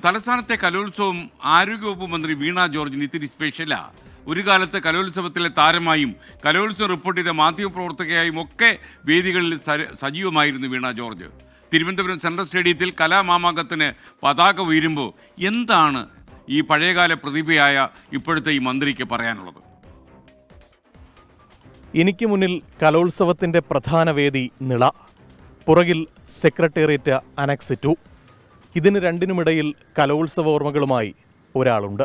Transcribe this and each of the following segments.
തലസ്ഥാനത്തെ കലോത്സവം ആരോഗ്യവകുപ്പ് മന്ത്രി വീണ ജോർജിന് ഇത്തിരി സ്പെഷ്യലാ. ഒരു കാലത്ത് കലോത്സവത്തിലെ താരമായും കലോത്സവം റിപ്പോർട്ട് ചെയ്ത മാധ്യമപ്രവർത്തകയായും ഒക്കെ വേദികളിൽ സജീവമായിരുന്നു വീണ ജോർജ്. തിരുവനന്തപുരം സെൻട്രൽ സ്റ്റേഡിയത്തിൽ കലാമാമാങ്കത്തിന് പതാക ഉയരുമ്പോൾ എന്താണ് ഈ പഴയകാല പ്രതിഭയായ ഇപ്പോഴത്തെ ഈ മന്ത്രിക്ക് പറയാനുള്ളത്? എനിക്ക് മുന്നിൽ കലോത്സവത്തിന്റെ പ്രധാന വേദി നിള. പുറകിൽ സെക്രട്ടേറിയറ്റ് അനക്സ് ടു. ഇതിന് രണ്ടിനുമിടയിൽ കലോത്സവ ഓർമ്മകളുമായി ഒരാളുണ്ട്.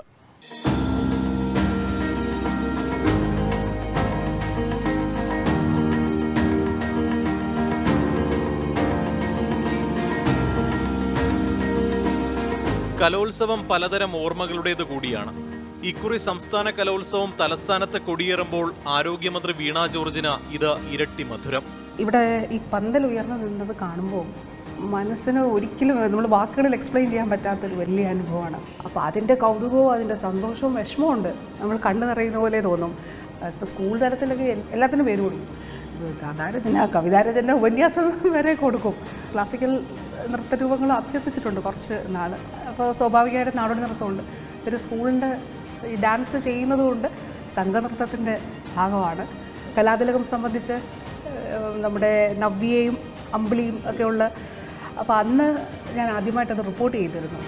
കലോത്സവം പലതരം ഓർമ്മകളുടേത് കൂടിയാണ്. ഇക്കുറി സംസ്ഥാന കലോത്സവം തലസ്ഥാനത്ത് കൊടിയേറുമ്പോൾ ആരോഗ്യമന്ത്രി വീണ ജോർജിന് ഇത് ഇരട്ടി മധുരം. ഇവിടെ ഈ പന്തൽ ഉയർന്നു നിന്നത് കാണുമ്പോൾ മനസ്സിന് ഒരിക്കലും നമ്മൾ വാക്കുകളിൽ എക്സ്പ്ലെയിൻ ചെയ്യാൻ പറ്റാത്തൊരു വലിയ അനുഭവമാണ്. അപ്പോൾ അതിന്റെ കൗതുകവും അതിന്റെ സന്തോഷവും വിഷമവും ഉണ്ട്. നമ്മൾ കണ്ടു നിറയുന്ന പോലെ തോന്നും. ഇപ്പോൾ സ്കൂൾ തലത്തിലൊക്കെ എല്ലാത്തിനും പേര് കൊടുക്കും. കഥാരചന കവിതാരചന ഉപന്യാസം വരെ കൊടുക്കും. ക്ലാസിക്കൽ നൃത്ത നൃത്തരൂപങ്ങൾ അഭ്യസിച്ചിട്ടുണ്ട് കുറച്ച് നാൾ. അപ്പോൾ സ്വാഭാവികമായിട്ട് നാടോടി നൃത്തമുണ്ട്. ഒരു സ്കൂളിന്റെ ഈ ഡാൻസ് ചെയ്യുന്നതുകൊണ്ട് സംഘനൃത്തത്തിന്റെ ഭാഗമാണ്. കലാതിലകം സംബന്ധിച്ച് നമ്മുടെ നവ്യയും അമ്പിളിയും ഒക്കെ ഉള്ള അപ്പോൾ അന്ന് ഞാൻ ആദ്യമായിട്ടത് റിപ്പോർട്ട് ചെയ്തിരുന്നു.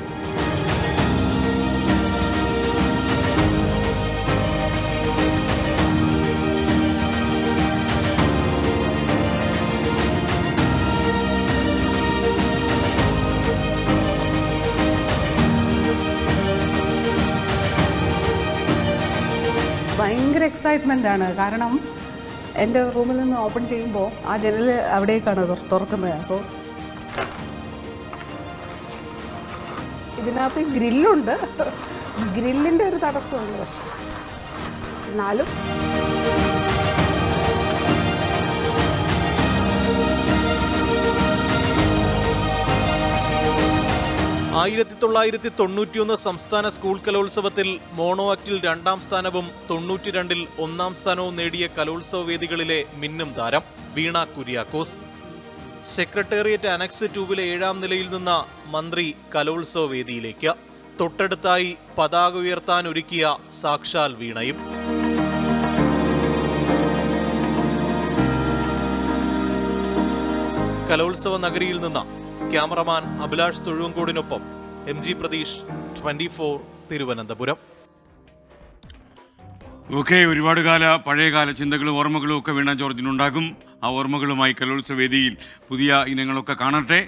ഭയങ്കര എക്സൈറ്റ്മെന്റ് ആണ്. കാരണം എന്റെ റൂമിൽ നിന്ന് ഓപ്പൺ ചെയ്യുമ്പോൾ ആ ജനൽ അവിടേക്കാണ് തുറ- തുറക്കുന്നത്. അപ്പോൾ ഇതിനകത്ത് ഗ്രില്ലുണ്ട്. ഗ്രില്ലിന്റെ ഒരു തടസ്സമുണ്ട് പക്ഷെ. എന്നാലും ആയിരത്തി തൊള്ളായിരത്തി തൊണ്ണൂറ്റിയൊന്ന് സംസ്ഥാന സ്കൂൾ കലോത്സവത്തിൽ മോണോ ആക്ടിൽ രണ്ടാം സ്ഥാനവും തൊണ്ണൂറ്റിരണ്ടിൽ ഒന്നാം സ്ഥാനവും നേടിയ കലോത്സവ വേദികളിലെ മിന്നും താരം വീണ കുര്യാക്കോസ്. സെക്രട്ടേറിയറ്റ് അനക്സ് ടൂവിലെ ഏഴാം നിലയിൽ നിന്ന മന്ത്രി കലോത്സവ വേദിയിലേക്ക്. തൊട്ടടുത്തായി പതാക ഉയർത്താൻ ഒരുക്കിയ സാക്ഷാൽ വീണയും. കലോത്സവ നഗരിയിൽ നിന്ന് cameraman Abhilash തൊഴുവങ്കോടിനൊപ്പം M G Pratheesh twenty four Thiruvananthapuram. Okay ഒരുപാട് കാല പഴയകാല ചിന്തകളും ഓർമ്മകളും ഒക്കെ വീണ ജോർജിനുണ്ടാകും. ആ ഓർമ്മകളുമായി കലോത്സവ വേദിയിൽ പുതിയ ഇനങ്ങളൊക്കെ കാണട്ടെ.